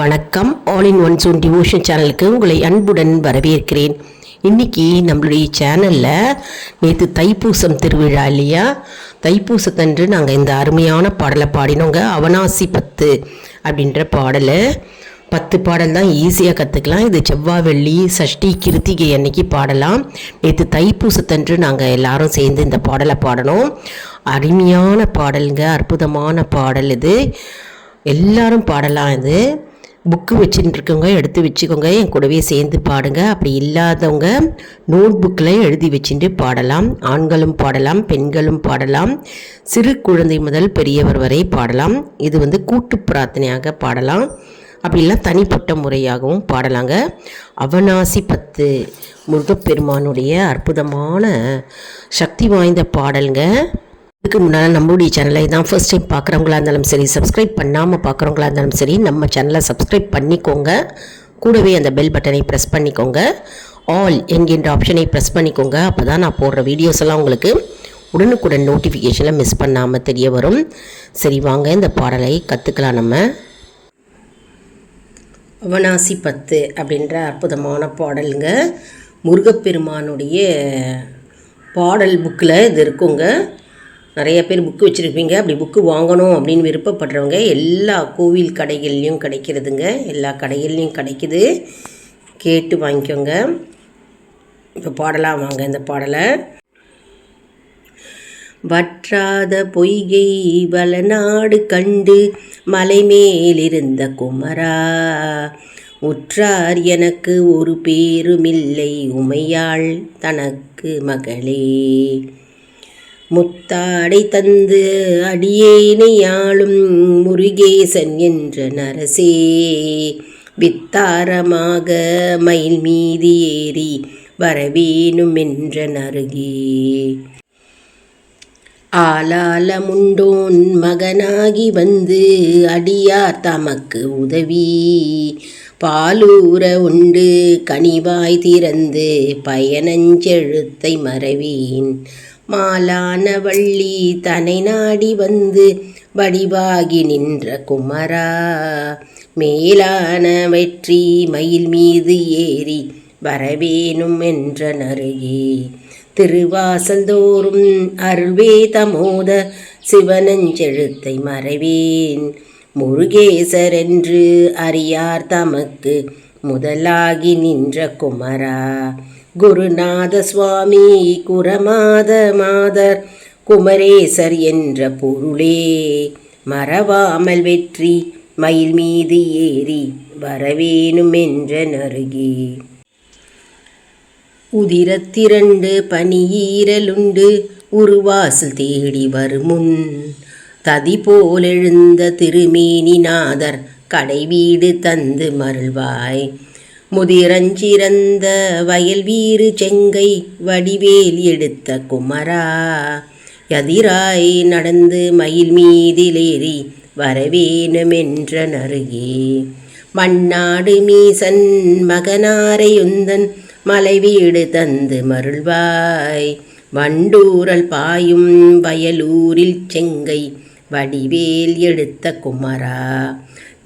வணக்கம். All in one zone devotion சேனலுக்கு உங்களை அன்புடன் வரவேற்கிறேன். இன்றைக்கி நம்மளுடைய சேனலில் நேற்று தைப்பூசம் திருவிழா இல்லையா? தைப்பூசத்தன்று நாங்கள் இந்த அருமையான பாடலை பாடினோங்க. அவனாசி பத்து அப்படின்ற பாடலை. பத்து பாடல் தான் ஈஸியாக கற்றுக்கலாம் இது செவ்வாய் வெள்ளி சஷ்டி கிருத்திகை அன்னைக்கு பாடலாம். நேற்று தைப்பூசத்தன்று நாங்கள் எல்லாரும் சேர்ந்து இந்த பாடலை பாடணும். அருமையான பாடலுங்க அற்புதமான பாடல் இது. எல்லாரும் பாடலாம் இது. புக்கு வச்சுட்டு இருக்கவங்க எடுத்து வச்சுக்கோங்க என் கூடவே சேர்ந்து பாடுங்க. அப்படி இல்லாதவங்க நோட் புக்கில் எழுதி வச்சுட்டு பாடலாம். ஆண்களும் பாடலாம் பெண்களும் பாடலாம். சிறு குழந்தை முதல் பெரியவர் வரை பாடலாம். இது வந்து கூட்டு பிரார்த்தனையாக பாடலாம். அப்படிலாம் தனிப்பட்ட முறையாகவும் பாடலாங்க. அவனாசி பத்து முருகப்பெருமானுடைய அற்புதமான சக்தி வாய்ந்த பாடலுங்க. இதுக்கு முன்னால் நம்மளுடைய சேனலை தான் ஃபர்ஸ்ட் டைம் பார்க்குறவங்களா இருந்தாலும் சரி சப்ஸ்கிரைப் பண்ணாமல் பார்க்குறவங்களா இருந்தாலும் சரி நம்ம சேனலை சப்ஸ்கிரைப் பண்ணிக்கோங்க. கூடவே அந்த பெல் பட்டனை ப்ரெஸ் பண்ணிக்கோங்க. ஆல் என்கின்ற ஆப்ஷனை ப்ரெஸ் பண்ணிக்கோங்க. அப்போ தான் நான் போடுற வீடியோஸ் எல்லாம் உங்களுக்கு உடனுக்குடன் நோட்டிஃபிகேஷனில் மிஸ் பண்ணாமல் தெரிய வரும். சரி வாங்க இந்த பாடலை கற்றுக்கலாம் நம்ம. அவனாசி பத்து அப்படின்ற அற்புதமான பாடலுங்க. முருகப்பெருமானுடைய பாடல் புக்கில் இது இருக்குங்க. நிறைய பேர் புக்கு வச்சுருப்பீங்க. அப்படி புக்கு வாங்கணும் அப்படின்னு விருப்பப்படுறவங்க எல்லா கோவில் கடைகள்லையும் கிடைக்கிறதுங்க. எல்லா கடைகள்லையும் கிடைக்குது. கேட்டு வாங்கிக்கோங்க. இப்போ பாடலாம் வாங்க இந்த பாடலை. வற்றாத பொய்கை வளநாடு கண்டு மலைமேலிருந்த குமரா. உற்றார் எனக்கு ஒரு பேருமில்லை. உமையாள் தனக்கு மகளே. முத்தாடை தந்து அடியேனையாளும் முருகேசன் என்ற நரசே. வித்தாரமாக மயில் மீதி ஏறி வரவேணும் என்ற நருகே ஆலாலமுண்டோன் மகனாகி வந்து அடியார் தமக்கு உதவி. பாலூர உண்டு கனிவாய் திறந்து பயனஞ்செழுத்தை மறவேன். மாலான வள்ளி தனை நாடி வந்து வடிவாகி நின்ற குமரா. மேலான வெற்றி மயில் மீது ஏறி வரவேணும் என்ற நருகே திருவாசல் தோறும் அருள்வேதமோத சிவனஞ்செழுத்தை மறைவேன். முருகேசர் என்று அறியார் தமக்கு முதலாகி நின்ற குமரா. குருநாத சுவாமி குரமாத மாதர் குமரேசர் என்ற பொருளே. மறவாமல் வெற்றி மயில் மீது ஏறி வரவேணும் என்ற நருகே உதிரத்திரண்டு பனியீரலுண்டு உருவாசல் தேடி வருமுன். ததி போலெழுந்த திருமேனிநாதர் கடைவீடு தந்து மருள்வாய். முதிரஞ்சிறந்த வயல் வீறு செங்கை வடிவேல் எடுத்த குமரா. எதிராய் நடந்து மயில் மீதிலேறி வரவேணுமென்ற நருகே மண்ணாடு மீசன் மகனாரையுந்தன் மலைவீடு தந்து மருள்வாய். வண்டூரல் பாயும் வயலூரில் செங்கை வடிவேல் எடுத்த குமரா.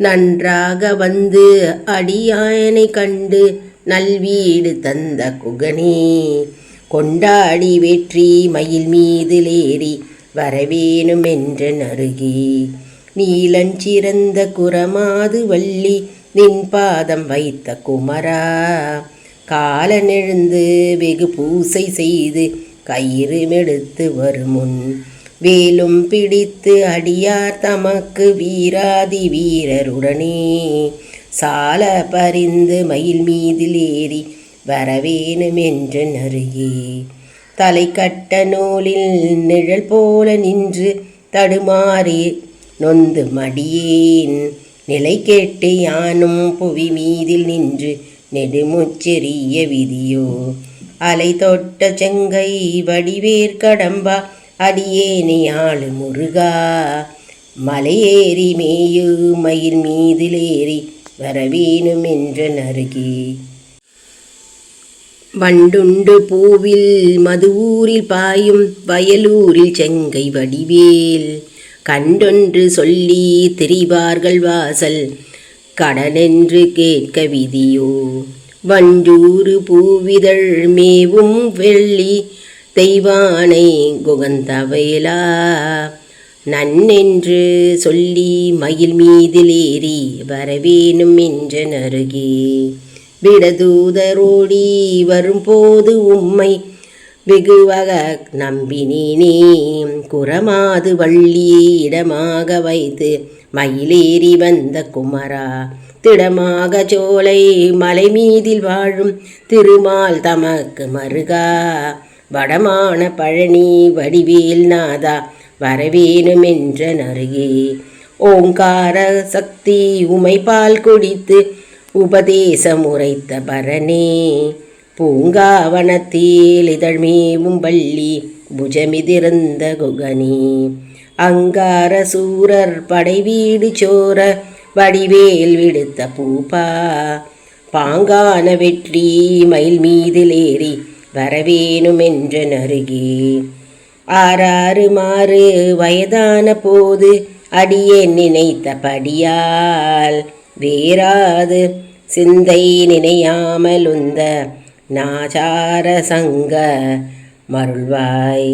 நன்றாக வந்து அடியாயனை கண்டு நல்வீடு தந்த குகனே கொண்டாடி வெற்றி மயில் மீதிலேறி வரவேணும் என்ற நருகே நீலஞ்சிறந்த குரமாது வள்ளி நின் பாதம் வைத்த குமரா காலனெழுந்து வெகு பூசை செய்து கயிறு மெடுத்து வருமுன் வேலும் பிடித்து அடியார் தமக்கு வீராதி வீரருடனே. சால பறிந்து மயில் மீதில் ஏறி வரவேணும் என்று நருகே. தலை கட்ட நூலில் நிழல் போல நின்று தடுமாறி நொந்து மடியேன். நிலை கேட்டு யானும் புவி மீதில் நின்று நெடுமுச்செறிய விதியோ. அலை தொட்ட செங்கை வடிவேர் கடம்பா ஆளு முருகா மலையேறி மேயு மயில் மீதிலேறி வரவேணும் என்ற நருகே வண்டுண்டு பூவில் மதுவூரில் பாயும் வயலூரில் செங்கை வடிவேல். கண்டொன்று சொல்லி திரிவார்கள் வாசல் கடனென்று கேட்க விதியோ. வண்டூறு பூவிதழ் மேவும் வெள்ளி தெய்வானை குகந்தவையிலா நன்னென்று சொல்லி மயில் மீதிலேறி வரவேணும் என்று நருகே விடதூதரோடி வரும்போது உம்மை வெகுவக நம்பினேனே. குரமாது வள்ளியை இடமாக வைத்து மயிலேறி வந்த குமரா. திடமாக சோலை மலை மீதில் வாழும் திருமால் தமக்கு மருகா. வடமான பழனி வடிவேல் நாதா வரவேணுமென்ற நருகே ஓங்கார சக்தி உமைப்பால் குடித்து உபதேசம் உரைத்த பரணே. பூங்காவனத்தில் இதழ்மேவும் வள்ளி புஜமிதிருந்த குகனே. அங்கார சூரர் படைவீடு சோர வடிவேல் விடுத்த பூப்பா பாங்கான வெற்றி மயில் மீதிலேறி வரவேணுமென்ற நருகே ஆறாறு மாறு வயதான போது அடியே நினைத்த படியால் வேறாது சிந்தை நினையாமலுந்த நாச்சார சங்க மருள்வாய்.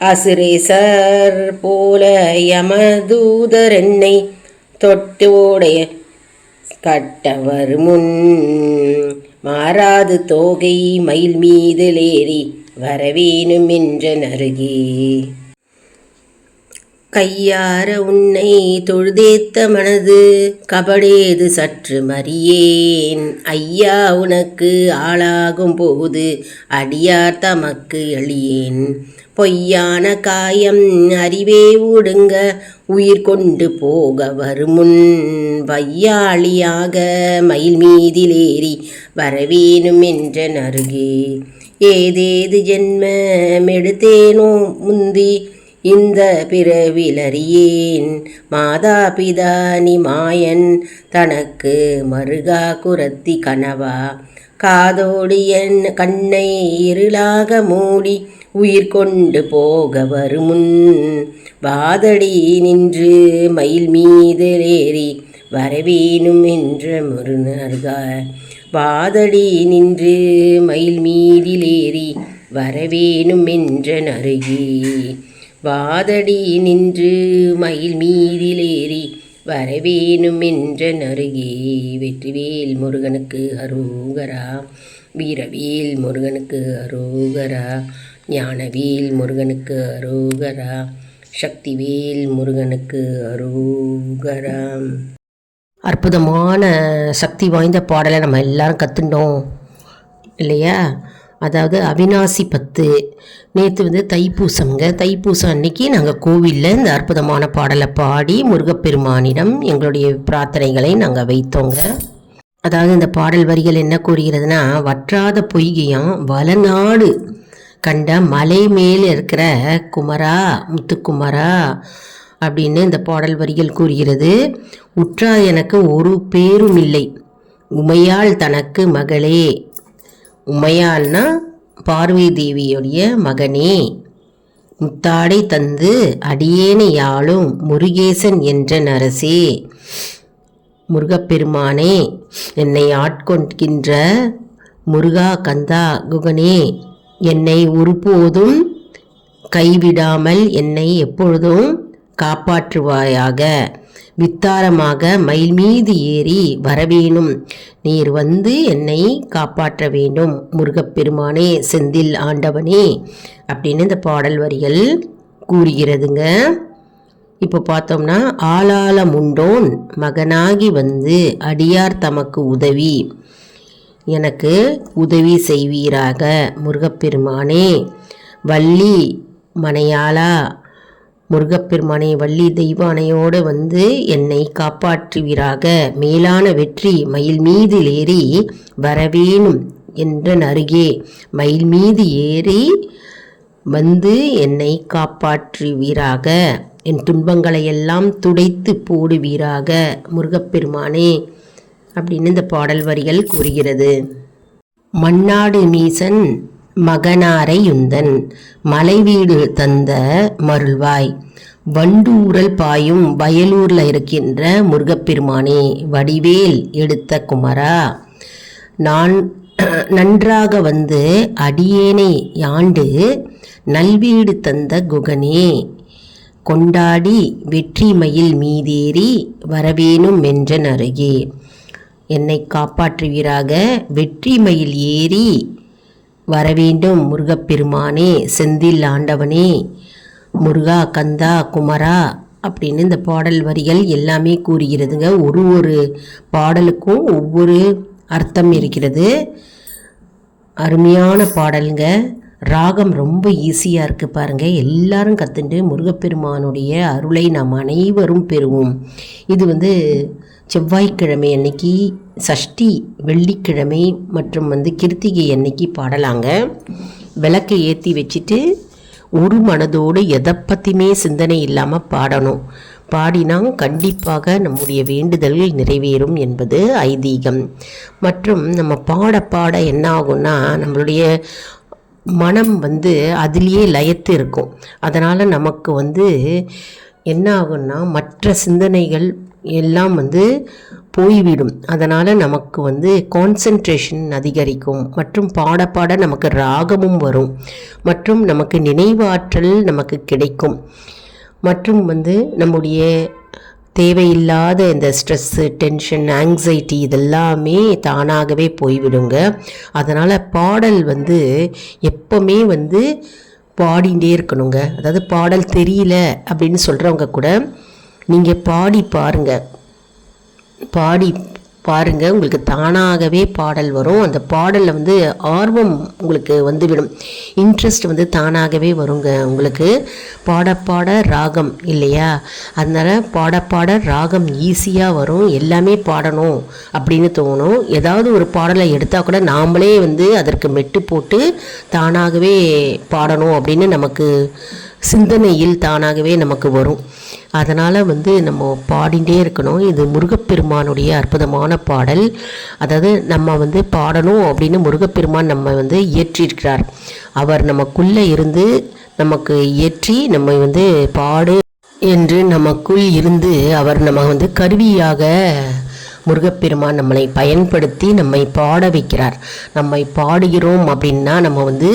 அசுரேசர் போல யமதூதர் என்னை தொட்டோடைய கட்டவர் முன் மாறாது தோகை மயில் மீதிலேறி வரவேணும் என்ற நருகே கையார உன்னை தொழுதேத்த மனது கபடேது சற்று மறியேன். ஐயா உனக்கு ஆளாகும் போது அடியார் தமக்கு எளியேன் பொய்யான காயம் அறிவே ஊடுங்க உயிர் கொண்டு போக வருமுன் வையாளியாக மயில் மீதிலேறி வரவேணும் என்ற நருகே ஏதேது ஜென்மமெடுத்தேனோ முந்தி இந்த பிறவிலறியேன். மாதா பிதானி மாயன் தனக்கு மருகா குரத்தி கனவா. காதோடு என் கண்ணை இருளாக மூடி உயிர் கொண்டு போக வருமுன் வாதடி நின்று மயில் மீதிலேறி வரவேணும் என்ற முருனர்கா வாதடி நின்று மயில் மீதிலேறி வரவேணும் என்ற நருகே வாதடி நின்று மயில் மீதிலேறி வரவேணும் என்ற நருகே வெற்றிவேல் முருகனுக்கு அரோகரா வீரவேல் முருகனுக்கு அரோகரா ஞானவேல் முருகனுக்கு அரோகரா சக்திவேல் முருகனுக்கு அரோகரா. அற்புதமான சக்தி வாய்ந்த பாடலை நம்ம எல்லாரும் கற்றுண்டோம் இல்லையா? அதாவது அவினாசி பத்து. நேற்று வந்து தைப்பூசம்ங்க. தைப்பூசம் அன்னைக்கு நாங்கள் கோவிலில் இந்த அற்புதமான பாடலை பாடி முருகப்பெருமானிடம் எங்களுடைய பிரார்த்தனைகளை நாங்கள் வைத்தோங்க. அதாவது இந்த பாடல் வரிகள் என்ன கூறுகிறதுனா வற்றாத பொய்கையும் வளநாடு கண்ட மலை மேல் இருக்கிற குமரா முத்துக்குமரா அப்படின்னு இந்த பாடல் வரிகள் கூறுகிறது. உற்றா எனக்கு ஒரு பேரும் இல்லை. உமையாள் தனக்கு மகளே. உமையாள்னா பார்வை தேவியுடைய மகனே. முத்தாடை தந்து அடியேனை யாழும் முருகேசன் என்ற நரசே. முருகப்பெருமானே என்னை ஆட்கொண்கின்ற முருகா கந்தா குகனே. என்னை ஒருபோதும் கைவிடாமல் என்னை எப்பொழுதும் காப்பாற்றுவாயாக. வித்தாரமாக மயில் மீது ஏறி வரவேணும். நீர் வந்து என்னை காப்பாற்ற வேண்டும். முருகப்பெருமானே செந்தில் ஆண்டவனே அப்படின்னு இந்த பாடல் வரிகள் கூறுகிறதுங்க. இப்போ பார்த்தோம்னா ஆளாள முண்டோன் மகனாகி வந்து அடியார் தமக்கு உதவி. எனக்கு உதவி செய்வீராக முருகப்பெருமானே. வள்ளி மனையாளா முருகப்பெருமானே வள்ளி தெய்வானையோடு வந்து என்னை காப்பாற்றுவீராக. மேலான வெற்றி மயில் மீது ஏறி வரவேணும் என்ற நருகே மயில் மீது ஏறி வந்து என்னை காப்பாற்றுவீராக. என் துன்பங்களையெல்லாம் துடைத்து போடுவீராக முருகப்பெருமானே. அப்படின்னு இந்த பாடல் வரிகள் கூறுகிறது. மன்னாடு மீசன் மகனாரை யுந்தன் மலைவீடு தந்த மருள்வாய். வண்டூரல் பாயும் வயலூரில் இருக்கின்ற முருகப்பெருமானே வடிவேல் எடுத்த குமரா. நான் நன்றாக வந்து அடியேனை யாண்டு நல்வீடு தந்த குகனே கொண்டாடி வெற்றி மயில் மீதேறி வரவேணும் என்றன் அருகே. என்னை காப்பாற்றுவீராக. வெற்றி மயில் ஏறி வரவேண்டும் முருகப்பெருமானே செந்தில் ஆண்டவனே. முருகா கந்தா குமரா அப்படின்னு இந்த பாடல் வரிகள் எல்லாமே கூறுகிறதுங்க. ஒரு ஒரு பாடலுக்கும் ஒவ்வொரு அர்த்தம் இருக்கிறது. அருமையான பாடலுங்க. ராகம் ரொம்ப ஈஸியாக இருக்குது பாருங்கள் எல்லாரும் கற்றுண்டு முருகப்பெருமானுடைய அருளை நாம் அனைவரும் பெறுவோம். இது வந்து செவ்வாய்க்கிழமை அன்னைக்கு சஷ்டி வெள்ளிக்கிழமை மற்றும் வந்து கிருத்திகை அன்னைக்கு பாடலாங்க. விளக்கை ஏற்றி வச்சுட்டு ஒரு மனதோடு எதை பற்றியுமே சிந்தனை இல்லாமல் பாடணும். பாடினா கண்டிப்பாக நம்முடைய வேண்டுதல்கள் நிறைவேறும் என்பது ஐதீகம். மற்றும் நம்ம பாட பாட என்ன ஆகும்னா நம்மளுடைய மனம் வந்து அதிலேயே லயத்து இருக்கும். அதனால் நமக்கு வந்து என்ன ஆகும்னா மற்ற சிந்தனைகள் எல்லாம் வந்து போய்விடும். அதனால் நமக்கு வந்து கான்சன்ட்ரேஷன் அதிகரிக்கும். மற்றும் பாட பாட நமக்கு ராகமும் வரும். மற்றும் நமக்கு நினைவாற்றல் நமக்கு கிடைக்கும். மற்றும் வந்து நம்முடைய தேவையில்லாத இந்த ஸ்ட்ரெஸ்ஸு டென்ஷன் ஆங்ஸைட்டி இதெல்லாமே தானாகவே போய்விடுங்க. அதனால் பாடல் வந்து எப்போவுமே வந்து பாடிகிட்டே இருக்கணுங்க. அதாவது பாடல் தெரியல அப்படின்னு சொல்கிறவங்க கூட நீங்கள் பாடி பாருங்கள் பாடி பாருங்கள் உங்களுக்கு தானாகவே பாடல் வரும். அந்த பாடலில் வந்து ஆர்வம் உங்களுக்கு வந்துவிடும். இன்ட்ரெஸ்ட் வந்து தானாகவே வருங்க உங்களுக்கு. பாடப்பாட ராகம் இல்லையா? அதனால் பாடப்பாட ராகம் ஈஸியாக வரும். எல்லாமே பாடணும் அப்படின்னு தோணும். ஏதாவது ஒரு பாடலை எடுத்தால் கூட நாமளே வந்து அதற்கு மெட்டு போட்டு தானாகவே பாடணும் அப்படின்னு நமக்கு சிந்தனையில் தானாகவே நமக்கு வரும். அதனால் வந்து நம்ம பாடிகிட்டே இருக்கணும். இது முருகப்பெருமானுடைய அற்புதமான பாடல். அதாவது நம்ம வந்து பாடணும் அப்படின்னு முருகப்பெருமான் நம்ம வந்து இயற்றியிருக்கிறார். அவர் நமக்குள்ளே இருந்து நமக்கு இயற்றி நம்ம வந்து பாடு என்று நமக்குள் இருந்து அவர் நம்ம வந்து கருவியாக முருகப்பெருமான் நம்மளை பயன்படுத்தி நம்மை பாட வைக்கிறார். நம்மை பாடுகிறோம் அப்படின்னா நம்ம வந்து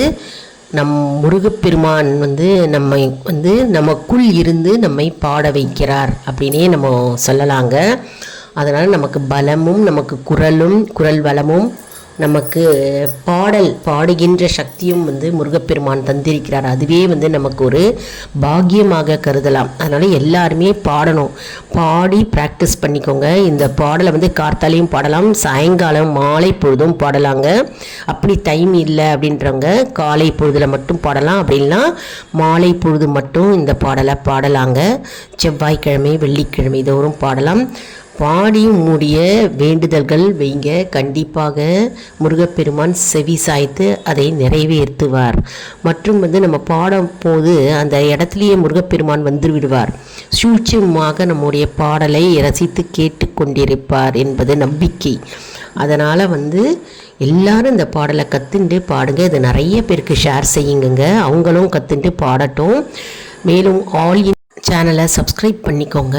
நம் முருகப்பெருமான் வந்து நம்மை வந்து நமக்குள் இருந்து நம்மை பாட வைக்கிறார் அப்படின்னே நம்ம சொல்லலாங்க. அதனால் நமக்கு பலமும் நமக்கு குரலும் குரல் வளமும் நமக்கு பாடல் பாடுகின்ற சக்தியும் வந்து முருகப்பெருமான் தந்திருக்கிறார். அதுவே வந்து நமக்கு ஒரு பாக்கியமாக கருதலாம். அதனால் எல்லாருமே பாடணும். பாடி ப்ராக்டிஸ் பண்ணிக்கோங்க. இந்த பாடலை வந்து கார்த்தாலையும் பாடலாம். சாயங்காலம் மாலை பொழுதும் பாடலாங்க. அப்படி டைம் இல்லை அப்படின்றவங்க காலை பொழுதில் மட்டும் பாடலாம். அப்படின்னா மாலை பொழுது மட்டும் இந்த பாடலை பாடலாங்க. செவ்வாய்க்கிழமை வெள்ளிக்கிழமை தோறும் பாடலாம். பாடி மூடிய வேண்டுதல்கள் வைங்க. கண்டிப்பாக முருகப்பெருமான் செவி சாய்த்து அதை நிறைவேற்றுவார். மற்றும் வந்து நம்ம பாடும் போது அந்த இடத்துலையே முருகப்பெருமான் வந்து விடுவார் சூட்சமாக நம்முடைய பாடலை ரசித்து கேட்டுக்கொண்டிருப்பார் என்பது நம்பிக்கை. அதனால் வந்து எல்லாரும் இந்த பாடலை கற்றுண்டு பாடுங்க. இது நிறைய பேருக்கு ஷேர் செய்யுங்க அவங்களும் கற்றுண்டு பாடட்டும். மேலும் ஆல் இன் சேனலை சப்ஸ்கிரைப் பண்ணிக்கோங்க.